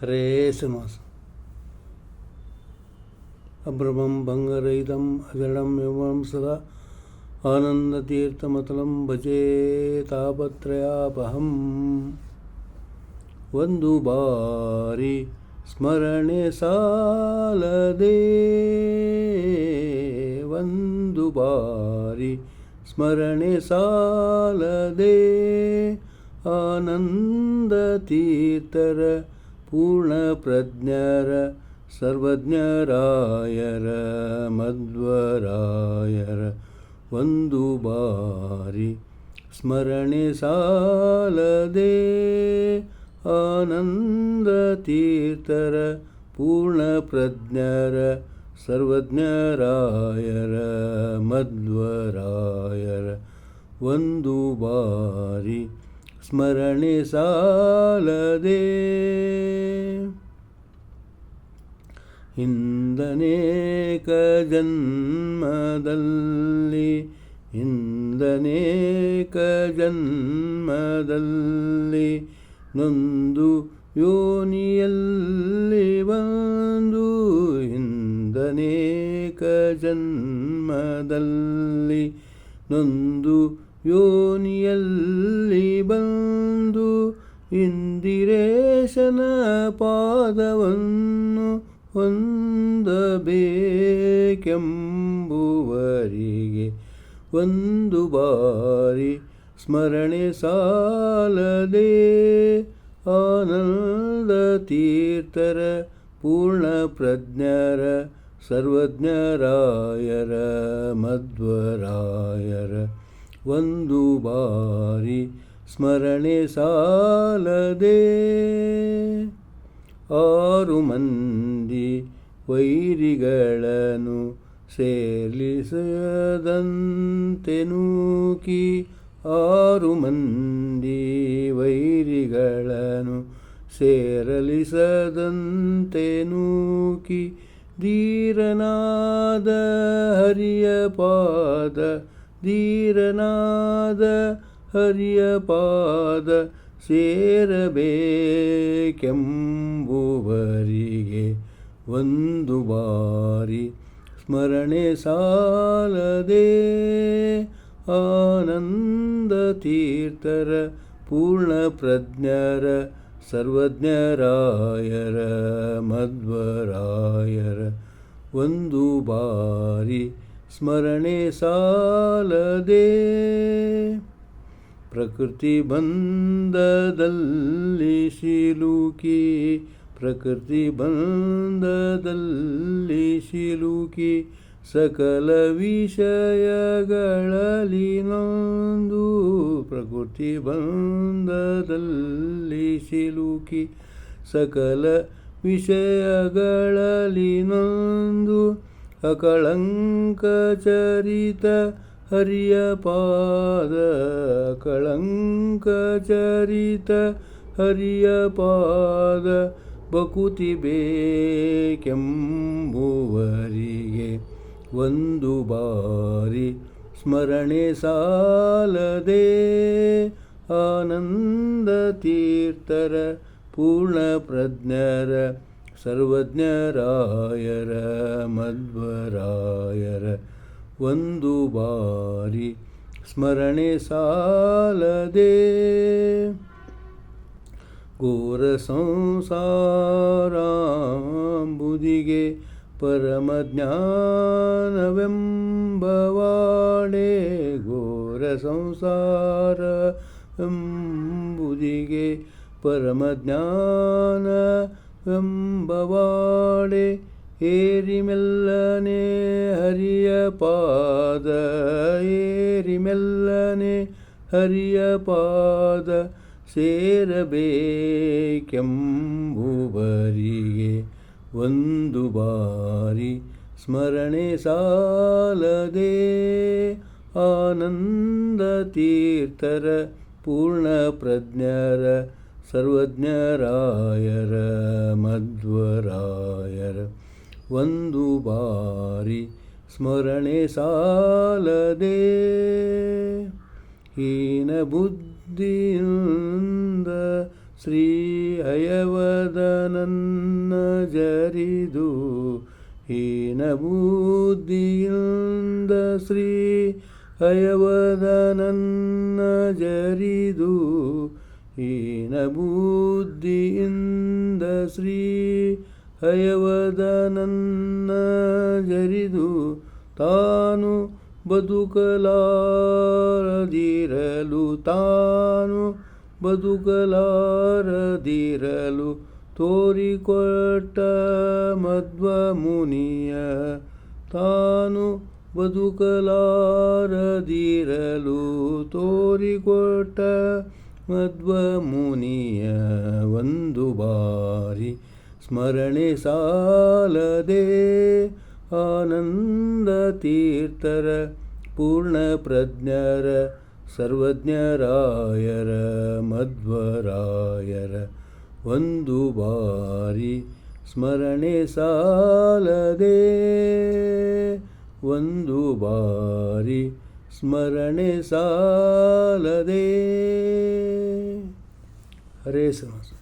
ಹರೇ ಶ್ರೀನಿವಾಸ ಅಭ್ರಮಂ ಭಂಗರಹಿತಂ ಅಜಡಂ ಯುವಂ ಸದಾ ಆನಂದತೀರ್ಥಮತಲಂ ಭಜೇ ತಾಪತ್ರಯಾಪಹಂ ಒಂದು ಬಾರಿ ಸ್ಮರಣೆ ಸಾಲದೆ ಒಂದು ಬಾರಿ ಸ್ಮರಣೆ ಸಾಲದೆ ಆನಂದ ತೀರ್ಥರ ಪೂರ್ಣ ಪ್ರಜ್ಞರ ಸರ್ವಜ್ಞರಾಯರ, ಮಧ್ವರಾಯರ, ಒಂದು ಬಾರಿ ಸ್ಮರಣೆ ಸಾಲದೆ ಆನಂದ ತೀರ್ಥರ ಪೂರ್ಣ ಪ್ರಜ್ಞರ ಸರ್ವಜ್ಞರಾಯರ, ಮಧ್ವರಾಯರ, ಒಂದು ಬಾರಿ ಸ್ಮರಣೆ ಸಾಲದೆ. ಹಿಂದನೇಕ ಜನ್ಮದಲ್ಲಿ ಹಿಂದನೇಕ ಜನ್ಮದಲ್ಲಿ ನೊಂದು ಯೋನಿಯಲ್ಲಿ ಬಂದು ಹಿಂದನೇಕ ಜನ್ಮದಲ್ಲಿ ನೊಂದು ಯೋನಿಯಲ್ಲಿ ಬಂದು ಇಂದಿರೇಶನ ಪಾದವನ್ನು ಹೊಂದಬೇಕೆಂಬುವರಿಗೆ ಒಂದು ಬಾರಿ ಸ್ಮರಣೆ ಸಾಲದೆ ಆನಂದ ತೀರ್ಥರ ಪೂರ್ಣ ಪ್ರಜ್ಞರ ಸರ್ವಜ್ಞರಾಯರ ಮಧ್ವರಾಯರ ಒಂದು ಬಾರಿ ಸ್ಮರಣೆ ಸಾಲದೆ ಆರು ಮಂದಿ ವೈರಿಗಳನ್ನು ಸೇರ್ಲಿಸದಂತೆ ನೂಕಿ ಆರು ಮಂದಿ ವೈರಿಗಳನ್ನು ಸೇರಲಿಸದಂತೆ ನೂಕಿ ಧೀರನಾದ ಹರಿಯ ಪಾದ ಧೀರನಾದ ಹರಿಯ ಪಾದ ಸೇರಬೇಕೆಂಬುವರಿಗೆ ಒಂದು ಬಾರಿ ಸ್ಮರಣೆ ಸಾಲದೆ ಆನಂದ ತೀರ್ಥರ ಪೂರ್ಣ ಪ್ರಜ್ಞರ ಸರ್ವಜ್ಞರಾಯರ ಮಧ್ವರಾಯರ ಒಂದು ಬಾರಿ ಸ್ಮರಣೆ ಸಾಲದೆ. ಪ್ರಕೃತಿ ಬಂಧದಲ್ಲಿ ಸಿಲುಕಿ, ಪ್ರಕೃತಿ ಬಂಧದಲ್ಲಿ ಸಿಲುಕಿ, ಸಕಲ ವಿಷಯಗಳಲ್ಲಿ ನೊಂದು. ಪ್ರಕೃತಿ ಬಂಧದಲ್ಲಿ ಸಿಲುಕಿ, ಸಕಲ ವಿಷಯಗಳಲ್ಲಿ ನೊಂದು. ಪಾದ ಕಳಂಕ ಚರಿತ ಹರಿಯ ಪಾದ ಬಕುತಿ ಬೇಕೆಂಬುವರಿಗೆ ಒಂದು ಬಾರಿ ಸ್ಮರಣೆ ಸಾಲದೆ ಆನಂದ ತೀರ್ಥರ ಪೂರ್ಣ ಪ್ರಜ್ಞರ ಸರ್ವಜ್ಞರಾಯರ ಮಧ್ವರಾಯರ ಒಂದು ಬಾರಿ ಸ್ಮರಣೆ ಸಾಲದೆ ಘೋರ ಸಂಸಾರಾಂಬುದಿಗೆ ಪರಮ ಜ್ಞಾನವೆಂಬವಾಡೆ ಘೋರ ಸಂಸಾರ ಎಂಬುದಿಗೆ ಪರಮ ಜ್ಞಾನವೆಂಬವಾಡೆ ಏರಿಮೆಲ್ಲನೆ ಪಾದ ಏರಿ ಮೆಲ್ಲನೆ ಹರಿಯ ಪಾದ ಸೇರಬೇಕೆಂಬುವರಿಗೆ ಒಂದು ಬಾರಿ ಸ್ಮರಣೆ ಸಾಲದೆ ಆನಂದ ತೀರ್ಥರ ಪೂರ್ಣ ಪ್ರಜ್ಞರ ಸರ್ವಜ್ಞರಾಯರ ಮಧ್ವರಾಯರ ಒಂದು ಬಾರಿ ಸ್ಮರಣೆ ಸಾಲದೆ ಹೀನ ಬುದ್ಧಿಯಿಂದ ಶ್ರೀ ಅಯವದನನ್ನ ಜರಿದು ಹೀನ ಬುದ್ಧಿಯಿಂದ ಶ್ರೀ ಅಯವದನನ್ನ ಜರಿದು ಹೀನ ಬುದ್ಧಿಯಿಂದ ಶ್ರೀ ಹಯವದನನ್ನ ಜರಿದು ತಾನು ಬದುಕಲಾರದಿರಲು ತಾನು ಬದುಕಲಾರದಿರಲು ತೋರಿಕೊಟ್ಟ ಮಧ್ವ ಮುನಿಯ ತಾನು ಬದುಕಲಾರದಿರಲು ತೋರಿಕೊಟ್ಟ ಮಧ್ವ ಮುನಿಯ ಒಂದು ಬಾರಿ ಸ್ಮರಣೆ ಸಾಲದೆ ಆನಂದ ತೀರ್ಥರ ಪೂರ್ಣ ಪ್ರಜ್ಞರ ಸರ್ವಜ್ಞರಾಯರ ಮಧ್ವರಾಯರ ಒಂದು ಬಾರಿ ಸ್ಮರಣೆ ಸಾಲದೆ ಒಂದು ಬಾರಿ ಸ್ಮರಣೆ ಸಾಲದೆ ಹರೇ ಸಮಸ್ತ